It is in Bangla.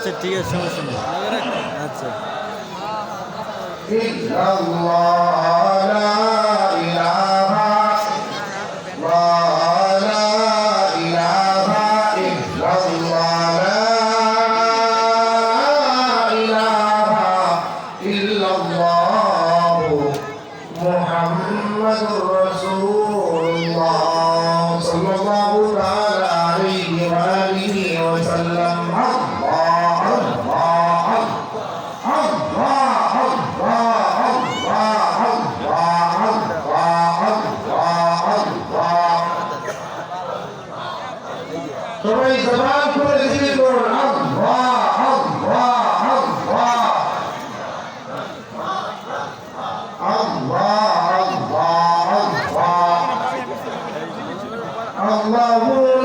আচ্ছা ঠিক আছে সমস্যা নেই আচ্ছা صلى الله عليه وآله وسلم সবাই জবান করে রিসিভ করুন। আল্লাহ আল্লাহ। আল্লাহ আল্লাহ আল্লাহ। আল্লাহ আল্লাহ।